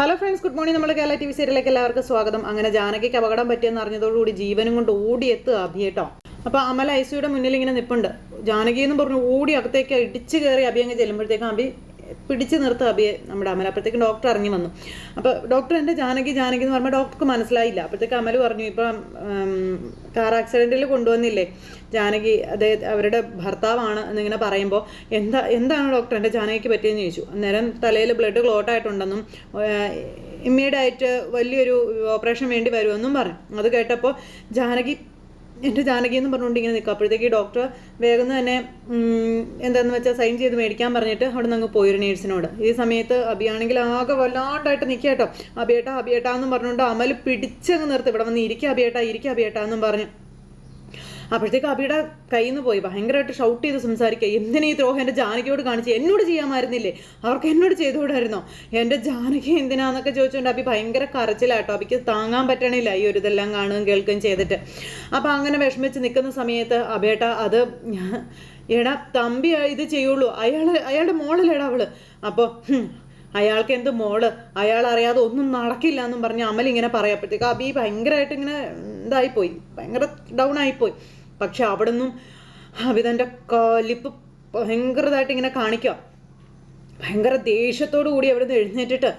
Hello friends good morning നമ്മുടെ Kerala T V സീരിയലിലേക്ക് എല്ലാവർക്കും സ്വാഗതം. അങ്ങനെ ജാനകിക്ക് അപകടം പറ്റിയെന്ന് അറിഞ്ഞതോടുകൂടി ജീവനും കൊണ്ട് ഓടിയെത്തുക അഭി കേട്ടോ. അപ്പോൾ അമല ഐസിയുടെ മുന്നിൽ ഇങ്ങനെ നിപ്പുണ്ട്. ജാനകി എന്ന് പറഞ്ഞു ഓടി അകത്തേക്ക് ഇടിച്ചു കയറി അഭി അങ്ങ് ചെല്ലുമ്പോഴത്തേക്കും അഭി പിടിച്ച് നിർത്തുക അഭിയെ നമ്മുടെ അമല അപ്പോഴത്തേക്കും ഡോക്ടർ ഇറങ്ങി വന്നു. അപ്പോൾ ഡോക്ടർ എന്റെ ജാനകി ജാനകി എന്ന് പറയുമ്പോൾ ഡോക്ടർക്ക് മനസ്സിലായില്ല. അപ്പോഴത്തേക്ക് അമൽ പറഞ്ഞു ഇപ്പം കാർ ആക്സിഡന്റിൽ കൊണ്ടുവന്നില്ലേ? ജാനകി അതേ അവരുടെ ഭർത്താവാണ് എന്നിങ്ങനെ പറയുമ്പോൾ എന്താ എന്താണ് ഡോക്ടർ എന്റെ ജാനകിക്ക് പറ്റിയെന്ന് ചോദിച്ചു. അന്നേരം തലയിൽ ബ്ലഡ് ക്ലോട്ട് ആയിട്ടുണ്ടെന്നും ഇമ്മീഡിയറ്റ് വലിയൊരു ഓപ്പറേഷൻ വേണ്ടി വരുമെന്നും പറഞ്ഞു. അത് കേട്ടപ്പോൾ ജാനകി എന്റെ ജാനകി എന്ന് പറഞ്ഞുകൊണ്ട് ഇങ്ങനെ നിൽക്കും. അപ്പോഴത്തേക്ക് ഡോക്ടർ വേഗം തന്നെ എന്താണെന്ന് വെച്ചാൽ സൈൻ ചെയ്ത് മേടിക്കാൻ പറഞ്ഞിട്ട് അവിടെ നിന്ന് അങ്ങ് പോയൊരു നേഴ്സിനോട് ഈ സമയത്ത് അബിയാണെങ്കിൽ ആകെ വല്ലാണ്ടായിട്ട് നിൽക്കുക കേട്ടോ. അബിയേട്ട അബിയേട്ടാ പറഞ്ഞുകൊണ്ട് അമൽ പിടിച്ചങ്ങ് നിർത്തി. ഇവിടെ വന്ന് ഇരിക്കുക അബിയേട്ട ഇരിക്കുക അബിയേട്ടാ എന്നും പറഞ്ഞു. അപ്പോഴത്തേക്ക് അബിയുടെ കയ്യിൽ നിന്ന് പോയി. ഭയങ്കരമായിട്ട് ഷൗട്ട് ചെയ്ത് സംസാരിക്കുക. എന്തിനാ ഈ ദ്രോഹം എന്റെ ജാനകിയോട് കാണിച്ച്? എന്നോട് ചെയ്യാമായിരുന്നില്ലേ അവർക്ക് എന്നോട് ചെയ്തുകൂടായിരുന്നോ? എന്റെ ജാനകി എന്തിനാന്നൊക്കെ ചോദിച്ചുകൊണ്ട് അബി ഭയങ്കര കരച്ചിലാട്ടോ. അബിക്ക് താങ്ങാൻ പറ്റണില്ല ഈ ഒരു ഇതെല്ലാം കാണുകയും കേൾക്കുകയും ചെയ്തിട്ട്. അപ്പോൾ അങ്ങനെ വിഷമിച്ച് നിൽക്കുന്ന സമയത്ത് അബേട്ട അത് എടാ തമ്പി ഇത് ചെയ്യുള്ളൂ. അയാൾ അയാളുടെ മോളല്ലേടാ അവൾ? അപ്പോൾ അയാൾക്ക് എന്ത് മോൾ? അയാൾ അറിയാതെ ഒന്നും നടക്കില്ല എന്നും പറഞ്ഞ് അമൽ ഇങ്ങനെ പറയപ്പോഴത്തേക്ക് അബി ഭയങ്കരമായിട്ട് ഇങ്ങനെ ഇതായിപ്പോയി. ഭയങ്കര ഡൗൺ ആയിപ്പോയി. പക്ഷെ അവിടെ നിന്നും അബി കലിപ്പ് ലിപ്പ് ഭയങ്കരതായിട്ട് ഇങ്ങനെ കാണിക്കുക. ഭയങ്കര ദേഷ്യത്തോടു കൂടി അവിടെ നിന്ന് എഴുന്നേറ്റിട്ട്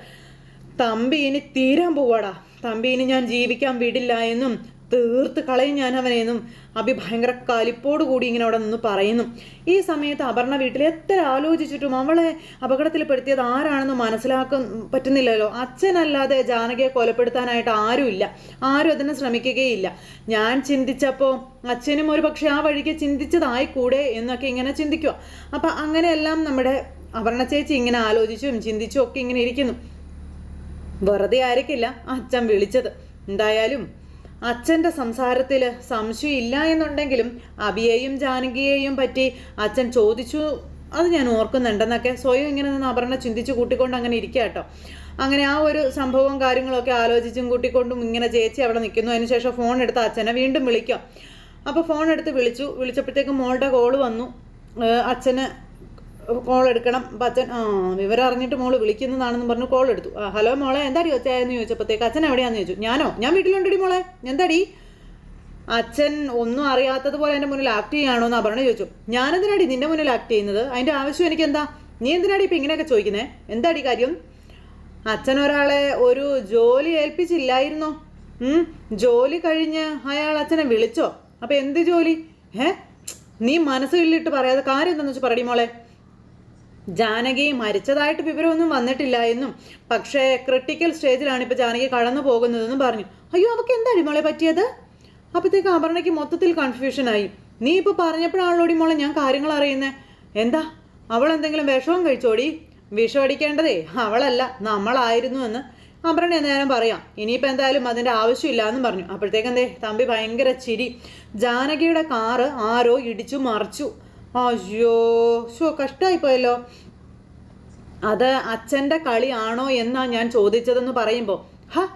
തമ്പി ഇനി തീരാൻ പോവാടാ. തമ്പി ഇനി ഞാൻ ജീവിക്കാൻ വിടില്ല എന്നും തീർത്ത് കളയും ഞാൻ അവനെയെന്നും അഭി ഭയങ്കര കലിപ്പോട് കൂടി ഇങ്ങനെ അവിടെ നിന്ന് പറയുന്നു. ഈ സമയത്ത് അപർണ വീട്ടിൽ എത്ര ആലോചിച്ചിട്ടും അവളെ അപകടത്തിൽപ്പെടുത്തിയത് ആരാണെന്ന് മനസ്സിലാക്കാൻ പറ്റുന്നില്ലല്ലോ. അച്ഛനല്ലാതെ ജാനകിയെ കൊലപ്പെടുത്താനായിട്ട് ആരുമില്ല. ആരും അതിനെ ശ്രമിക്കുകയില്ല. ഞാൻ ചിന്തിച്ചപ്പോൾ അച്ഛനും ഒരു പക്ഷേ ആ വഴിക്ക് ചിന്തിച്ചതായിക്കൂടെ എന്നൊക്കെ ഇങ്ങനെ ചിന്തിക്കുക അപ്പം അങ്ങനെയെല്ലാം നമ്മുടെ അപർണ ചേച്ചി ഇങ്ങനെ ആലോചിച്ചും ചിന്തിച്ചും ഒക്കെ ഇങ്ങനെ ഇരിക്കുന്നു. വെറുതെ ആയിരിക്കില്ല അച്ഛൻ വിളിച്ചത്. എന്തായാലും അച്ഛന്റെ സംസാരത്തിൽ സംശയം ഇല്ല എന്നുണ്ടെങ്കിലും അബിയെയും ജാനകിയെയും പറ്റി അച്ഛൻ ചോദിച്ചു അത് ഞാൻ ഓർക്കുന്നുണ്ടെന്നൊക്കെ സ്വയം ഇങ്ങനെ നിന്ന് അപർണ ചിന്തിച്ച് കൂട്ടിക്കൊണ്ട് അങ്ങനെ ഇരിക്കുക കേട്ടോ അങ്ങനെ ആ ഒരു സംഭവവും കാര്യങ്ങളൊക്കെ ആലോചിച്ചും കൂട്ടിക്കൊണ്ടും ഇങ്ങനെ ചേച്ചി അവിടെ നിൽക്കുന്നു. അതിനുശേഷം ഫോൺ എടുത്ത് അച്ഛനെ വീണ്ടും വിളിക്കാം. അപ്പോൾ ഫോൺ എടുത്ത് വിളിച്ചു. വിളിച്ചപ്പോഴത്തേക്കും മോളുടെ കോൾ വന്നു. അച്ഛന് കോൾ എടുക്കണം. അപ്പം അച്ഛൻ വിവരം അറിഞ്ഞിട്ട് മോൾ വിളിക്കുന്നതാണെന്ന് പറഞ്ഞു കോൾ എടുത്തു. ആ ഹലോ മോളെ എന്താടി ഒച്ചയായെന്ന് ചോദിച്ചപ്പോഴത്തേക്ക് അച്ഛൻ എവിടെയാന്ന് ചോദിച്ചു. ഞാനോ? ഞാൻ വീട്ടിലുണ്ടടി മോളെ. എന്താടി? അച്ഛൻ ഒന്നും അറിയാത്തതുപോലെ എന്റെ മുന്നിൽ ആക്ട് ചെയ്യാണോ എന്ന് പറഞ്ഞു ചോദിച്ചു. ഞാനെന്തിനാടി നിന്റെ മുന്നിൽ ആക്ട് ചെയ്യുന്നത്? അതിന്റെ ആവശ്യം എനിക്ക് എന്താ നീ എന്തിനാടി ഇപ്പം ഇങ്ങനെയൊക്കെ ചോദിക്കുന്നേ? എന്താടി കാര്യം? അച്ഛൻ ഒരാളെ ഒരു ജോലി ഏൽപ്പിച്ചില്ലായിരുന്നോ? ജോലി കഴിഞ്ഞ് അയാൾ അച്ഛനെ വിളിച്ചോ? അപ്പം എന്ത് ജോലി? ഏ നീ മനസ്സിലിട്ട് പറയാതെ കാര്യം എന്താണെന്ന് വെച്ചാൽ പറയടി മോളെ. ജാനകി മരിച്ചതായിട്ട് വിവരമൊന്നും വന്നിട്ടില്ല എന്നും. പക്ഷേ ക്രിട്ടിക്കൽ സ്റ്റേജിലാണ് ഇപ്പോൾ ജാനകി കടന്നു പോകുന്നതെന്നും പറഞ്ഞു. അയ്യോ അവൾക്ക് എന്താ മോളെ പറ്റിയത്? അപ്പോഴത്തേക്ക് അപർണയ്ക്ക് മൊത്തത്തിൽ കൺഫ്യൂഷനായി നീ ഇപ്പോൾ പറഞ്ഞപ്പോഴാണല്ലോടി മോളെ ഞാൻ കാര്യങ്ങൾ അറിയുന്നത് എന്താ? അവൾ എന്തെങ്കിലും വിഷവും കഴിച്ചോടി? വിഷം അടിക്കേണ്ടതേ? അവളല്ല നമ്മളായിരുന്നു എന്ന്. അപർണ നേരം പറയാം ഇനിയിപ്പോൾ എന്തായാലും അതിന്റെ ആവശ്യമില്ല എന്ന് പറഞ്ഞു. അപ്പോഴത്തേക്ക് എന്തേ തമ്പി ഭയങ്കര ചിരി. ജാനകിയുടെ കാറ് ആരോ ഇടിച്ചു മറിച്ചു. അയ്യോ ഷോ കഷ്ടമായിപ്പോയല്ലോ അത് അച്ഛന്റെ കളിയാണോ എന്നാ ഞാൻ ചോദിച്ചതെന്ന് പറയുമ്പോൾ ഹ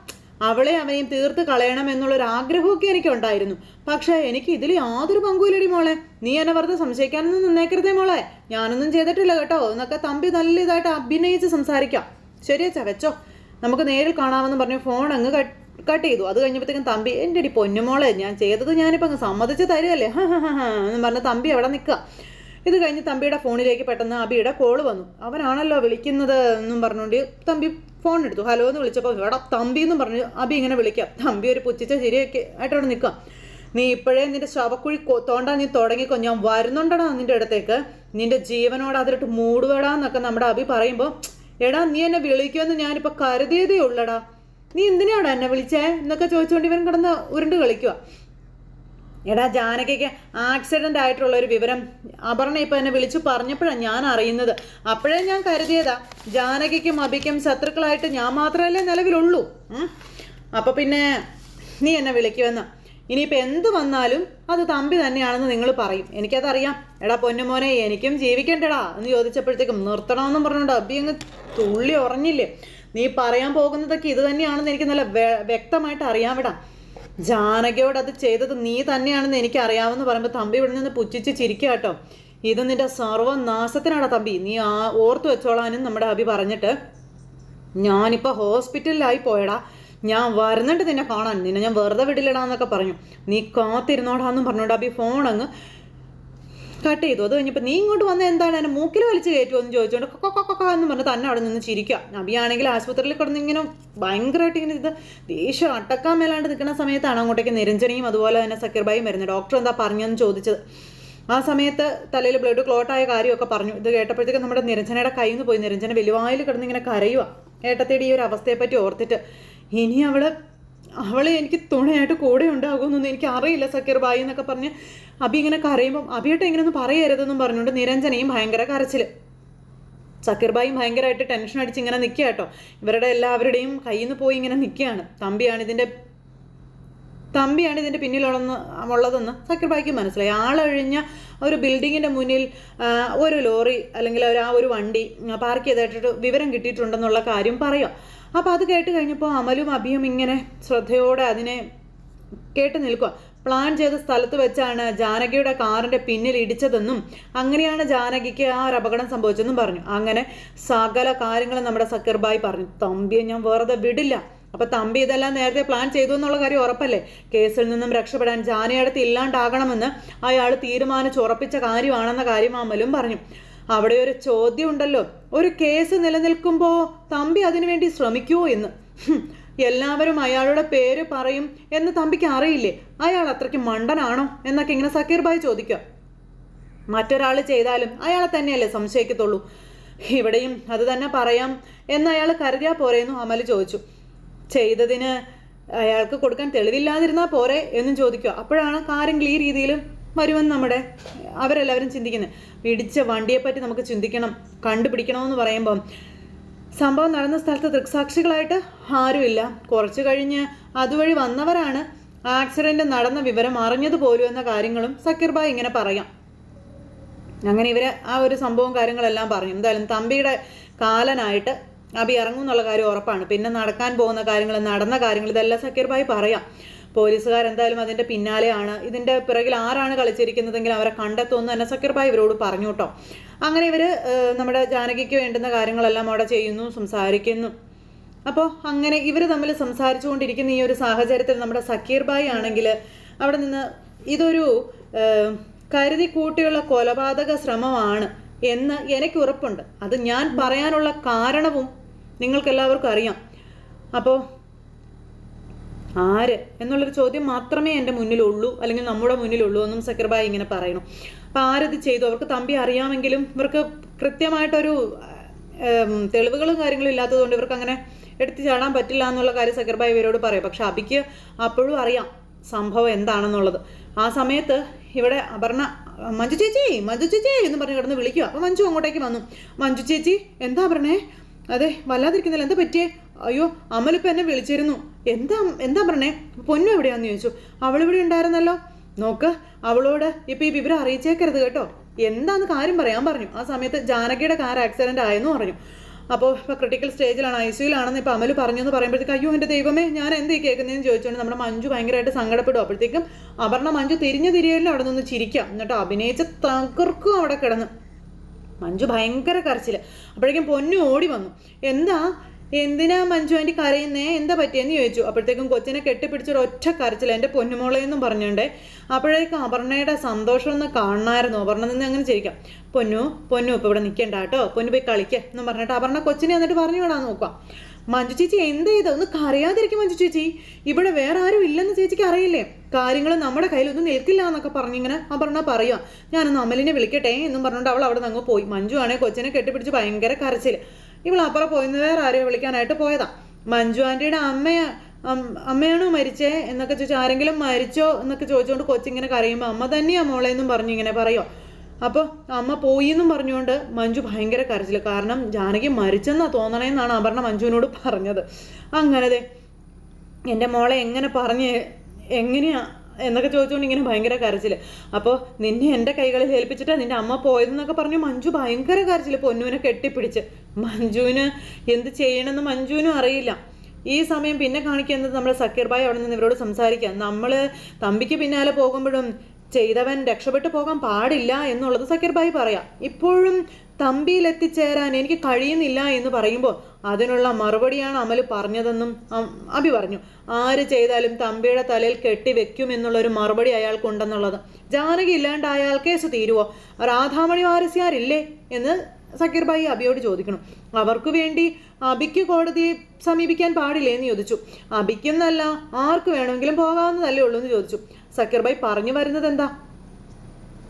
അവളെ അവനെയും തീർത്ത് കളയണം എന്നുള്ളൊരു ആഗ്രഹമൊക്കെ എനിക്കുണ്ടായിരുന്നു. പക്ഷേ എനിക്ക് ഇതിൽ യാതൊരു പങ്കുമില്ലടി മോളെ. നീ എന്നെ വെറുതെ സംശയിക്കാനൊന്നും നിന്നേക്കരുതേ മോളെ. ഞാനൊന്നും ചെയ്തിട്ടില്ല കേട്ടോ. എന്നൊക്കെ തമ്പി നല്ല ഇതായിട്ട് അഭിനയിച്ച് സംസാരിക്കാം. ശരിയച്ചാ വെച്ചോ. നമുക്ക് നേരിൽ കാണാമെന്ന് പറഞ്ഞു ഫോൺ അങ്ങ് കട്ട് കട്ട് ചെയ്തു. അത് കഴിഞ്ഞപ്പോഴത്തേക്കും തമ്പി എന്റെ അടി പൊന്നുമോളെ ഞാൻ ചെയ്തത് ഞാനിപ്പോൾ അങ്ങ് സമ്മതിച്ച് തരുമല്ലേ എന്ന് പറഞ്ഞ തമ്പി അവിടെ നിൽക്കുക. ഇത് കഴിഞ്ഞ് തമ്പിയുടെ ഫോണിലേക്ക് പെട്ടെന്ന് അബിയുടെ കോൾ വന്നു. അവനാണല്ലോ വിളിക്കുന്നത് എന്നും പറഞ്ഞുകൊണ്ട് തമ്പി ഫോൺ എടുത്തു. ഹലോ എന്ന് വിളിച്ചപ്പോൾ ഇവിടെ തമ്പി എന്നും പറഞ്ഞു അബി ഇങ്ങനെ വിളിക്കാം തമ്പി ഒരു പുച്ഛിച്ച ചിരിയൊക്കെ ആയിട്ട് അവിടെ നിൽക്കാം നീ ഇപ്പോഴേ നിന്റെ ശവക്കുഴി തോണ്ടാ നീ തുടങ്ങിക്കോ. ഞാൻ വരുന്നുണ്ടടാ നിന്റെ അടുത്തേക്ക്. നിന്റെ ജീവനോട് അതിലിട്ട് മൂടുവടാന്നൊക്കെ നമ്മുടെ അബി പറയുമ്പോൾ എടാ നീ എന്നെ വിളിക്കുമെന്ന് ഞാനിപ്പോൾ കരുതിയതേ ഉള്ളടാ. നീ എന്തിനാടാ എന്നെ വിളിച്ചേ? എന്നൊക്കെ ചോദിച്ചുകൊണ്ട് ഇവൻ കിടന്ന് ഉരുണ്ട് കളിക്കുക എടാ ജാനകിക്ക് ആക്സിഡന്റ് ആയിട്ടുള്ള ഒരു വിവരം അപർണ ഇപ്പൊ എന്നെ വിളിച്ചു പറഞ്ഞപ്പോഴാണ് ഞാൻ അറിയുന്നത്. അപ്പോഴേ ഞാൻ കരുതിയതാ ജാനകിക്കും അഭിക്കും ശത്രുക്കളായിട്ട് ഞാൻ മാത്രമല്ലേ നിലവിലുള്ളൂ. ഉം. അപ്പൊ പിന്നെ നീ എന്നെ വിളിക്കുമെന്ന് ഇനിയിപ്പോൾ എന്ത് വന്നാലും അത് തമ്പി തന്നെയാണെന്ന് നിങ്ങൾ പറയും. എനിക്കതറിയാം. എടാ പൊന്നുമോനെ എനിക്കും ജീവിക്കണ്ടടാ എന്ന് ചോദിച്ചപ്പോഴത്തേക്കും നിർത്തണമെന്നും പറഞ്ഞുകൊണ്ട് അബി അങ്ങ് തുള്ളി ഉറങ്ങില്ലേ നീ പറയാൻ പോകുന്നതൊക്കെ ഇത് തന്നെയാണെന്ന് എനിക്ക് നല്ല വ്യക്തമായിട്ട് അറിയാൻ വിടാം ജാനകിയോട് അത് ചെയ്തത് നീ തന്നെയാണെന്ന് എനിക്ക് അറിയാമെന്ന് പറയുമ്പോൾ തമ്പി ഇവിടെ നിന്ന് പുച്ഛിച്ച് ചിരിക്കുക കേട്ടോ. ഇത് നിന്റെ സർവനാശത്തിനാണ് തമ്പി. നീ ആ ഓർത്തു വെച്ചോളാനും നമ്മുടെ അഭി പറഞ്ഞിട്ട് ഞാനിപ്പോൾ ഹോസ്പിറ്റലിലായി പോയടാ. ഞാൻ വരുന്നുണ്ട് നിന്നെ കാണാൻ. നിന്നെ ഞാൻ വെറുതെ വിടില്ലടാന്നൊക്കെ പറഞ്ഞു. നീ കാത്തിരുന്നോടാന്നും പറഞ്ഞോണ്ട് അഭി ഫോൺ അങ്ങ് കട്ട് ചെയ്തു. അത് കഴിഞ്ഞപ്പോൾ നീ ഇങ്ങോട്ട് വന്ന എന്താണ്? എന്നെ മൂക്കിൽ വലിച്ച് കയറ്റുമോ എന്ന് ചോദിച്ചുകൊണ്ട് കൊക്ക കൊക്ക കൊക്ക എന്ന് പറഞ്ഞ് തന്നെ അവിടെ നിന്ന് ചിരിക്കുക നബിയാണെങ്കിൽ ആശുപത്രിയിൽ കിടന്ന് ഇങ്ങനെ ഭയങ്കരമായിട്ട് ഇങ്ങനെ ഇത് ദേഷ്യം അട്ടക്കാൻ മേലാണ്ട് നിൽക്കുന്ന സമയത്താണ് അങ്ങോട്ടേക്ക് നിരഞ്ജനയും അതുപോലെ തന്നെ സക്കീർബായും വരുന്നത്. ഡോക്ടർ എന്താ പറഞ്ഞതെന്ന് ചോദിച്ചത്. ആ സമയത്ത് തലയിൽ ബ്ലഡ് ക്ലോട്ടായ കാര്യമൊക്കെ പറഞ്ഞു. ഇത് കേട്ടപ്പോഴത്തേക്കും നമ്മുടെ നിരഞ്ജനയുടെ കയ്യിൽ നിന്ന് പോയി. നിരഞ്ജന വെലുവായിൽ കിടന്ന് ഇങ്ങനെ കരയുക ഏട്ടത്തേടി ഈ ഒരു അവസ്ഥയെപ്പറ്റി ഓർത്തിട്ട് ഇനി അവൾ അവളെ എനിക്ക് തുണയായിട്ട് കൂടെ ഉണ്ടാകുമെന്നൊന്നും എനിക്ക് അറിയില്ല സക്കീർ ബായി എന്നൊക്കെ പറഞ്ഞ് അബി ഇങ്ങനെ കരയുമ്പം ഇങ്ങനെ ഇങ്ങനെയൊന്നും പറയരുതെന്നും പറഞ്ഞുകൊണ്ട് നിരഞ്ജനയും ഭയങ്കര കരച്ചിൽ സക്കീർ ബായി ഭയങ്കരമായിട്ട് ടെൻഷൻ അടിച്ച് ഇങ്ങനെ നിൽക്കുക കേട്ടോ ഇവരുടെ എല്ലാവരുടെയും കയ്യിൽ നിന്ന് പോയി ഇങ്ങനെ നിൽക്കുകയാണ് തമ്പിയാണ് ഇതിന്റെ തമ്പിയാണ് ഇതിന്റെ പിന്നിലുള്ളതെന്ന് ഉള്ളതെന്ന് സക്കീർ ബായിക്ക് മനസ്സിലായി. ആളൊഴിഞ്ഞ ഒരു ബിൽഡിങ്ങിന്റെ മുന്നിൽ ഒരു ലോറി അല്ലെങ്കിൽ ഒരു ആ ഒരു വണ്ടി പാർക്ക് ചെയ്തിട്ട് വിവരം കിട്ടിയിട്ടുണ്ടെന്നുള്ള കാര്യം പറയാം. അപ്പോൾ അത് കേട്ട് കഴിഞ്ഞപ്പോൾ അമലും അഭിയും ഇങ്ങനെ ശ്രദ്ധയോടെ അതിനെ കേട്ട് നിൽക്കുക പ്ലാൻ ചെയ്ത സ്ഥലത്ത് വെച്ചാണ് ജാനകിയുടെ കാറിന്റെ പിന്നിൽ ഇടിച്ചതെന്നും അങ്ങനെയാണ് ജാനകിക്ക് ആ ഒരു അപകടം സംഭവിച്ചതെന്നും പറഞ്ഞു. അങ്ങനെ സകല കാര്യങ്ങളും നമ്മുടെ സക്കീർബായി പറഞ്ഞു. തമ്പിയെ ഞാൻ വെറുതെ വിടില്ല. അപ്പോൾ തമ്പി ഇതെല്ലാം നേരത്തെ പ്ലാൻ ചെയ്തു എന്നുള്ള കാര്യം ഉറപ്പല്ലേ? കേസിൽ നിന്നും രക്ഷപ്പെടാൻ ജാനയടുത്ത് ഇല്ലാണ്ടാകണമെന്ന് അയാൾ തീരുമാനിച്ച് ഉറപ്പിച്ച കാര്യമാണെന്ന കാര്യം അമലും പറഞ്ഞു. അവിടെ ഒരു ചോദ്യം ഉണ്ടല്ലോ ഒരു കേസ് നിലനിൽക്കുമ്പോൾ തമ്പി അതിനുവേണ്ടി ശ്രമിക്കുമോ എന്ന്? എല്ലാവരും അയാളുടെ പേര് പറയും എന്ന് തമ്പിക്ക് അറിയില്ലേ? അയാൾ അത്രയ്ക്ക് മണ്ടനാണോ എന്നൊക്കെ ഇങ്ങനെ സക്കീർ ഭായ് ചോദിക്കുക. മറ്റൊരാൾ ചെയ്താലും അയാളെ തന്നെയല്ലേ സംശയിക്കത്തുള്ളൂ. ഇവിടെയും അത് തന്നെ പറയാം എന്ന് അയാൾ കരുതിയാ പോരേന്നു അമൽ ചോദിച്ചു. ചെയ്തതിന് അയാൾക്ക് കൊടുക്കാൻ തെളിവില്ലാതിരുന്നാൽ പോരെ എന്നും ചോദിക്കുക. അപ്പോഴാണ് കാര്യങ്ങൾ ഈ രീതിയിലും വരുമെന്ന് നമ്മുടെ അവരെല്ലാവരും ചിന്തിക്കുന്നത് ഇടിച്ച വണ്ടിയെപ്പറ്റി നമുക്ക് ചിന്തിക്കണം കണ്ടുപിടിക്കണമെന്ന് പറയുമ്പം സംഭവം നടന്ന സ്ഥലത്ത് ദൃക്സാക്ഷികളായിട്ട് ആരുമില്ല. കുറച്ച് കഴിഞ്ഞ് അതുവഴി വന്നവരാണ് ആക്സിഡന്റ് നടന്ന വിവരം അറിഞ്ഞത് പോലും എന്ന കാര്യങ്ങളും സക്കീർബായ് ഇങ്ങനെ പറയാം. അങ്ങനെ ഇവർ ആ ഒരു സംഭവം കാര്യങ്ങളെല്ലാം പറഞ്ഞു. എന്തായാലും തമ്പിയുടെ കാലനായിട്ട് അബി ഇറങ്ങും എന്നുള്ള കാര്യം ഉറപ്പാണ്. പിന്നെ നടക്കാൻ പോകുന്ന കാര്യങ്ങൾ നടന്ന കാര്യങ്ങൾ ഇതെല്ലാം സക്കീർ ഭായി പറയാം. പോലീസുകാർ എന്തായാലും അതിന്റെ പിന്നാലെയാണ്. ഇതിന്റെ പിറകിൽ ആരാണ് കളിച്ചിരിക്കുന്നതെങ്കിൽ അവരെ കണ്ടെത്തുമെന്ന് തന്നെ സക്കീർ ഭായി ഇവരോട് പറഞ്ഞു കേട്ടോ. അങ്ങനെ ഇവർ നമ്മുടെ ജാനകിക്ക് വേണ്ടുന്ന കാര്യങ്ങളെല്ലാം അവിടെ ചെയ്യുന്നു സംസാരിക്കുന്നു. അപ്പോൾ അങ്ങനെ ഇവർ തമ്മിൽ സംസാരിച്ചുകൊണ്ടിരിക്കുന്ന ഈ ഒരു സാഹചര്യത്തിൽ നമ്മുടെ സക്കീർ ബായി ആണെങ്കിൽ അവിടെ നിന്ന് ഇതൊരു കരുതി കൂട്ടിയുള്ള കൊലപാതക ശ്രമമാണ് എന്ന് എനിക്ക് ഉറപ്പുണ്ട്. അത് ഞാൻ പറയാനുള്ള കാരണവും നിങ്ങൾക്ക് എല്ലാവർക്കും അറിയാം. അപ്പോൾ ആര് എന്നുള്ളൊരു ചോദ്യം മാത്രമേ എന്റെ മുന്നിലുള്ളൂ അല്ലെങ്കിൽ നമ്മുടെ മുന്നിലുള്ളൂ എന്നും സക്കർബായി ഇങ്ങനെ പറയുന്നു അപ്പം ആരത് ചെയ്തു? അവർക്ക് തമ്പി അറിയാമെങ്കിലും ഇവർക്ക് കൃത്യമായിട്ടൊരു തെളിവുകളും കാര്യങ്ങളും ഇല്ലാത്തതുകൊണ്ട് ഇവർക്ക് അങ്ങനെ എടുത്തു ചാടാൻ പറ്റില്ല എന്നുള്ള കാര്യം സക്കർബായി ഇവരോട് പറയും. പക്ഷെ അബിക്ക് അപ്പോഴും അറിയാം സംഭവം എന്താണെന്നുള്ളത്. ആ സമയത്ത് ഇവിടെ അപർണ മഞ്ജു ചേച്ചി മഞ്ജു ചേച്ചി എന്ന് പറഞ്ഞ് കിടന്ന് വിളിക്കുക അപ്പോൾ മഞ്ജു അങ്ങോട്ടേക്ക് വന്നു. മഞ്ജു ചേച്ചി എന്താ പറഞ്ഞേ അതെ വല്ലാതിരിക്കുന്നില്ല എന്താ പറ്റിയേ? അയ്യോ അമലിപ്പോൾ എന്നെ വിളിച്ചിരുന്നു. എന്താ എന്താ പറഞ്ഞേ? പൊന്നു എവിടെയാന്ന് ചോദിച്ചു. അവളിവിടെ ഉണ്ടായിരുന്നല്ലോ. നോക്ക് അവളോട് ഇപ്പൊ ഈ വിവരം അറിയിച്ചേക്കരുത് കേട്ടോ. എന്താന്ന് കാര്യം പറയാൻ പറഞ്ഞു. ആ സമയത്ത് ജാനകിയുടെ കാർ ആക്സിഡന്റ് ആയെന്ന് പറഞ്ഞു. അപ്പോൾ ഇപ്പോൾ ക്രിട്ടിക്കൽ സ്റ്റേജിലാണ് ഐ സിയിലാണെന്ന് ഇപ്പോൾ അമൽ പറഞ്ഞു എന്ന് പറയുമ്പോഴത്തേക്ക് അയ്യോ എന്റെ ദൈവമേ ഞാൻ എന്തേ കേൾക്കുന്നതെന്ന് ചോദിച്ചുകൊണ്ട് നമ്മുടെ മഞ്ജു ഭയങ്കരമായിട്ട് സങ്കടപ്പെടും അപ്പോഴത്തേക്കും അപർണ മഞ്ജു തിരിഞ്ഞു തിരിയല്ലോ അവിടെ നിന്ന് ചിരിക്കാം. എന്നിട്ട് അഭിനയിച്ച് തകർക്കും അവിടെ കിടന്ന്. മഞ്ജു ഭയങ്കര കരച്ചിൽ. അപ്പോഴേക്കും പൊന്നു ഓടി വന്നു. എന്താ? എന്തിനാ മഞ്ജു ആന്റി കരയുന്നേ? എന്താ പറ്റിയെന്ന് ചോദിച്ചു. അപ്പോഴത്തേക്കും കൊച്ചിനെ കെട്ടിപ്പിടിച്ചൊരു ഒറ്റ കരച്ചിൽ എന്റെ പൊന്നുമോളെ എന്നും പറഞ്ഞുകൊണ്ടേ അപ്പോഴേക്കും അപർണയുടെ സന്തോഷം ഒന്ന് കാണണമായിരുന്നു. അപർണ നിന്ന് അങ്ങനെ ചിരിക്കാം. പൊന്നു പൊന്നു ഇപ്പോൾ ഇവിടെ നിൽക്കണ്ട കേട്ടോ. പൊന്നു പോയി കളിക്കുക എന്നും പറഞ്ഞിട്ട് അപർണ കൊച്ചിനെ എന്നിട്ട് പറഞ്ഞു വിടാൻ നോക്കാം മഞ്ജു ചേച്ചി എന്ത് ചെയ്ത് ഒന്ന് കരയാതിരിക്കും മഞ്ജു ചേച്ചി. ഇവിടെ വേറെ ആരും ഇല്ലെന്ന് ചേച്ചിക്ക് അറിയില്ലേ? കാര്യങ്ങൾ നമ്മുടെ കയ്യിലൊന്നും നിൽക്കില്ല എന്നൊക്കെ പറഞ്ഞിങ്ങനെ അപർണ പറയുക. ഞാനൊന്ന് അമലിനെ വിളിക്കട്ടെ എന്നും പറഞ്ഞുകൊണ്ട് അവൾ അവിടെ നിന്ന് അങ്ങ് പോയി. മഞ്ജു ആണെങ്കിൽ കൊച്ചിനെ കെട്ടിപ്പിടിച്ച് ഭയങ്കര കരച്ചിൽ ഇവൾ അപ്പുറം പോയിന്ന് വേറെ ആരെയോ വിളിക്കാനായിട്ട് പോയതാ. മഞ്ജു ആന്റിയുടെ അമ്മയെ അമ്മയാണോ മരിച്ചേ എന്നൊക്കെ ചോദിച്ചു ആരെങ്കിലും മരിച്ചോ എന്നൊക്കെ ചോദിച്ചുകൊണ്ട് കൊച്ചിങ്ങനെ കരയുമ്പോൾ അമ്മ തന്നെയാ മോളെ എന്നും പറഞ്ഞു ഇങ്ങനെ പറയോ. അപ്പോൾ അമ്മ പോയി എന്നും പറഞ്ഞുകൊണ്ട് മഞ്ജു ഭയങ്കര കരച്ചിൽ കാരണം ജാനകി മരിച്ചെന്നാ തോന്നണേന്നാണ് അപർണ മഞ്ജുവിനോട് പറഞ്ഞത്. അങ്ങനതെ എന്റെ മോളെ എങ്ങനെ പറഞ്ഞ് എങ്ങനെയാ എന്നൊക്കെ ചോദിച്ചുകൊണ്ട് ഇങ്ങനെ ഭയങ്കര കരച്ചിൽ അപ്പോൾ നിന്നെ എന്റെ കൈകളിൽ ഏൽപ്പിച്ചിട്ടാ നിന്റെ അമ്മ പോയതെന്നൊക്കെ പറഞ്ഞു മഞ്ജു ഭയങ്കര കരച്ചിൽ പൊന്നുവിനെ കെട്ടിപ്പിടിച്ച്. മഞ്ജുവിന് എന്ത് ചെയ്യണമെന്ന് മഞ്ജുവിനും അറിയില്ല. ഈ സമയം പിന്നെ കാണിക്കുന്നത് നമ്മൾ സക്കീർ ഭായ് അവിടെ നിന്ന് ഇവരോട് സംസാരിക്കാം. നമ്മൾ തമ്പിക്ക് പിന്നാലെ പോകുമ്പോഴും ചെയ്തവൻ രക്ഷപ്പെട്ടു പോകാൻ പാടില്ല എന്നുള്ളത് സക്കീർ ഭായി പറയാം. ഇപ്പോഴും തമ്പിയിൽ എത്തിച്ചേരാൻ എനിക്ക് കഴിയുന്നില്ല എന്ന് പറയുമ്പോൾ അതിനുള്ള മറുപടിയാണ് അമൽ പറഞ്ഞതെന്നും അഭി പറഞ്ഞു. ആര് ചെയ്താലും തമ്പിയുടെ തലയിൽ കെട്ടി കെട്ടിവെക്കും എന്നുള്ളൊരു മറുപടി അയാൾക്കുണ്ടെന്നുള്ളത്. ജാനകി ഇല്ലാണ്ടായാൽ കേസ് തീരുവോ? രാധാമണി വാരസ്യാരില്ലേ എന്ന് സക്കീർ ഭായി അബിയോട് ചോദിക്കണം അവർക്ക് വേണ്ടി അബിക്ക് കോടതിയെ സമീപിക്കാൻ പാടില്ലേ എന്ന് ചോദിച്ചു. അബിക്കെന്നല്ല ആർക്ക് വേണമെങ്കിലും പോകാവുന്നതല്ലേ ഉള്ളൂ എന്ന് ചോദിച്ചു. സക്കീർ ഭായി പറഞ്ഞു വരുന്നത് എന്താ?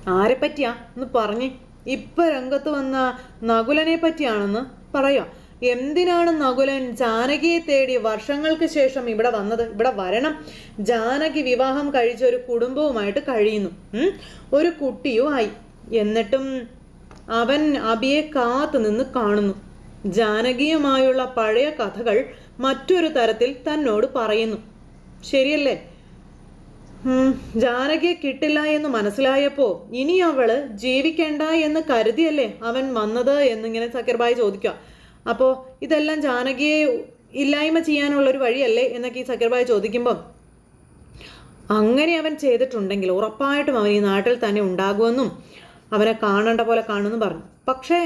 ആരെ പറ്റിയാ? എന്ന് പറഞ്ഞ്. ഇപ്പൊ രംഗത്ത് വന്ന നകുലനെ പറ്റിയാണെന്ന് പറയാം? എന്തിനാണ് നകുലൻ ജാനകിയെ തേടി വർഷങ്ങൾക്ക് ശേഷം ഇവിടെ വന്നത്? ഇവിടെ വരണം. ജാനകി വിവാഹം കഴിച്ച ഒരു കുടുംബവുമായിട്ട് കഴിയുന്നു? ഒരു കുട്ടിയും ആയി. എന്നിട്ടും അവൻ അബിയെ കാത്തു നിന്ന് കാണുന്നു. ജാനകിയുമായുള്ള പഴയ കഥകൾ മറ്റൊരു തരത്തിൽ തന്നോട് പറയുന്നു. ശരിയല്ലേ? ജാനകിയെ കിട്ടില്ല എന്ന് മനസ്സിലായപ്പോ ഇനി അവൾ ജീവിക്കണ്ട എന്ന് കരുതിയല്ലേ അവൻ വന്നത് എന്നിങ്ങനെ സക്കീർബായി ചോദിക്കുക. അപ്പോൾ ഇതെല്ലാം ജാനകിയെ ഇല്ലായ്മ ചെയ്യാനുള്ള ഒരു വഴിയല്ലേ എന്നൊക്കെ ഈ സക്കീർബായി ചോദിക്കുമ്പം അങ്ങനെ അവൻ ചെയ്തിട്ടുണ്ടെങ്കിൽ ഉറപ്പായിട്ടും അവൻ ഈ നാട്ടിൽ തന്നെ ഉണ്ടാകുമെന്നും അവനെ കാണേണ്ട പോലെ കാണുമെന്നും പറഞ്ഞു. പക്ഷേ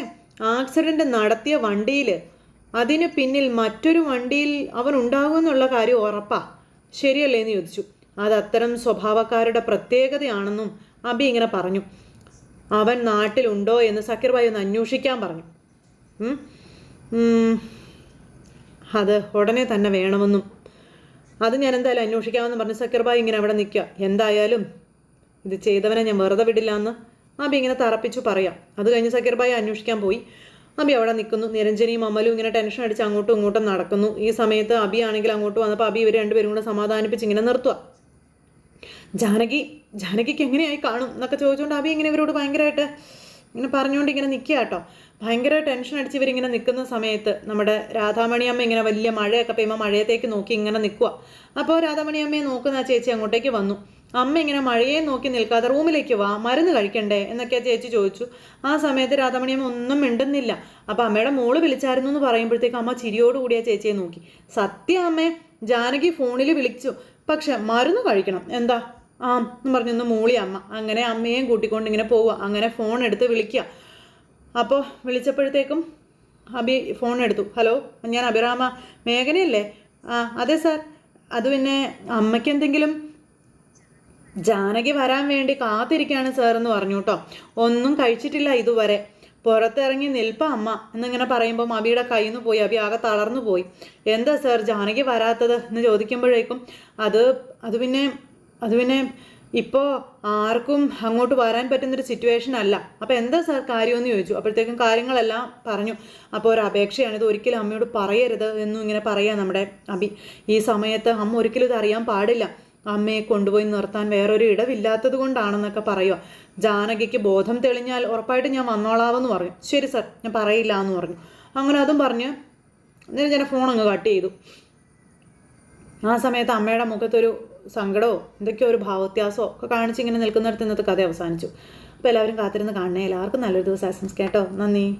ആക്സിഡന്റ് നടത്തിയ വണ്ടിയിൽ അതിന് പിന്നിൽ മറ്റൊരു വണ്ടിയിൽ അവൻ ഉണ്ടാകുമെന്നുള്ള കാര്യം ഉറപ്പാ. ശരിയല്ലേ എന്ന് ചോദിച്ചു. അത് അത്തരം സ്വഭാവക്കാരുടെ പ്രത്യേകതയാണെന്നും അബി ഇങ്ങനെ പറഞ്ഞു. അവൻ നാട്ടിലുണ്ടോ എന്ന് സക്കീർ ഭായി ഒന്ന് അന്വേഷിക്കാൻ പറഞ്ഞു. അത് ഉടനെ തന്നെ വേണമെന്നും. അത് ഞാൻ എന്തായാലും അന്വേഷിക്കാമെന്ന് പറഞ്ഞ് സക്കീർ ഭായി ഇങ്ങനെ അവിടെ നിൽക്കുക. എന്തായാലും ഇത് ചെയ്തവനെ ഞാൻ വെറുതെ വിടില്ല എന്ന് അബി ഇങ്ങനെ തറപ്പിച്ചു പറയാം. അത് കഴിഞ്ഞ് സക്കീർ ഭായി അന്വേഷിക്കാൻ പോയി. അബി അവിടെ നിൽക്കുന്നു. നിരഞ്ജനിയും അമലും ഇങ്ങനെ ടെൻഷൻ അടിച്ച് അങ്ങോട്ടും ഇങ്ങോട്ടും നടക്കുന്നു. ഈ സമയത്ത് അബി ആണെങ്കിൽ അങ്ങോട്ട് വന്നപ്പോൾ അബി ഇവർ രണ്ടുപേരും കൂടെ സമാധാനിപ്പിച്ച് ഇങ്ങനെ നിർത്തുക. ജാനകി ജാനകിക്ക് എങ്ങനെയായി കാണും എന്നൊക്കെ ചോദിച്ചുകൊണ്ട് അബി ഇങ്ങനെ ഇവരോട് ഭയങ്കരമായിട്ട് ഇങ്ങനെ പറഞ്ഞുകൊണ്ട് ഇങ്ങനെ നിൽക്കുക കേട്ടോ ഭയങ്കര ടെൻഷൻ അടിച്ച് ഇവരിങ്ങനെ നിൽക്കുന്ന സമയത്ത് നമ്മുടെ രാധാമണി അമ്മ ഇങ്ങനെ വലിയ മഴയൊക്കെ പെയ്യുമ്പോൾ മഴയത്തേക്ക് നോക്കി ഇങ്ങനെ നിൽക്കുക അപ്പോൾ രാധാമണി അമ്മയെ നോക്കുന്ന ആ ചേച്ചി അങ്ങോട്ടേക്ക് വന്നു. അമ്മ ഇങ്ങനെ മഴയെ നോക്കി നിൽക്കാതെ റൂമിലേക്ക് വാ മരുന്ന് കഴിക്കണ്ടേ എന്നൊക്കെ ആ ചേച്ചി ചോദിച്ചു. ആ സമയത്ത് രാധാമണി അമ്മ ഒന്നും മിണ്ടുന്നില്ല. അപ്പോൾ അമ്മയുടെ മോൾ വിളിച്ചായിരുന്നു എന്ന് പറയുമ്പോഴത്തേക്ക് അമ്മ ചിരിയോടുകൂടി ആ ചേച്ചിയെ നോക്കി. സത്യ അമ്മേ ജാനകി ഫോണിൽ വിളിച്ചു. പക്ഷെ മരുന്ന് കഴിക്കണം. എന്താ? ആ എന്ന് പറഞ്ഞൊന്ന് മൂളി അമ്മ. അങ്ങനെ അമ്മയെയും കൂട്ടിക്കൊണ്ട് ഇങ്ങനെ പോവുക. അങ്ങനെ ഫോൺ എടുത്ത് വിളിക്കുക. അപ്പോൾ വിളിച്ചപ്പോഴത്തേക്കും അബി ഫോൺ എടുത്തു. ഹലോ ഞാൻ അഭിറാമ മേഘനയല്ലേ? ആ അതെ സാർ അത് പിന്നെ അമ്മയ്ക്ക് എന്തെങ്കിലും ജാനകി വരാൻ വേണ്ടി കാത്തിരിക്കുകയാണ് സാർ എന്ന് പറഞ്ഞു കേട്ടോ ഒന്നും കഴിച്ചിട്ടില്ല ഇതുവരെ. പുറത്തിറങ്ങി നിൽപ്പ അമ്മ എന്നിങ്ങനെ പറയുമ്പോൾ അബിയുടെ കയ്യിൽ നിന്ന് പോയി. അബി ആകെ തളർന്നു പോയി. എന്താ സാർ ജാനകി വരാത്തത് എന്ന് ചോദിക്കുമ്പോഴേക്കും അത് അത് പിന്നെ അത് പിന്നെ ഇപ്പോൾ ആർക്കും അങ്ങോട്ട് വരാൻ പറ്റുന്നൊരു സിറ്റുവേഷൻ അല്ല. അപ്പോൾ എന്താ സാർ കാര്യമെന്ന് ചോദിച്ചു. അപ്പോഴത്തേക്കും കാര്യങ്ങളെല്ലാം പറഞ്ഞു. അപ്പോൾ ഒരു അപേക്ഷയാണ് ഇത് ഒരിക്കലും അമ്മയോട് പറയരുത് എന്നും ഇങ്ങനെ പറയാം നമ്മുടെ അബി. ഈ സമയത്ത് അമ്മ ഒരിക്കലും ഇത് അറിയാൻ പാടില്ല. അമ്മയെ കൊണ്ടുപോയി നിർത്താൻ വേറൊരു ഇടവില്ലാത്തത് കൊണ്ടാണെന്നൊക്കെ പറയുക ജാനകിക്ക് ബോധം തെളിഞ്ഞാൽ ഉറപ്പായിട്ട് ഞാൻ വന്നോളാവെന്ന് പറഞ്ഞു. ശരി സർ ഞാൻ പറയില്ല എന്ന് പറഞ്ഞു. അങ്ങനെ അതും പറഞ്ഞ് നിരഞ്ജന ഫോൺ അങ്ങ് കട്ട് ചെയ്തു. ആ സമയത്ത് അമ്മയുടെ മുഖത്തൊരു സങ്കടമോ എന്തൊക്കെയോ ഒരു ഭാവവ്യത്യാസമോ ഒക്കെ കാണിച്ച് ഇങ്ങനെ നിൽക്കുന്നിടത്ത് ഇന്നത്തെ കഥ അവസാനിച്ചു. അപ്പോൾ എല്ലാവരും കാത്തിരുന്ന് കാണണേ. എല്ലാവർക്കും നല്ലൊരു ദിവസം ആശംസിക്കാം കേട്ടോ. നന്ദി.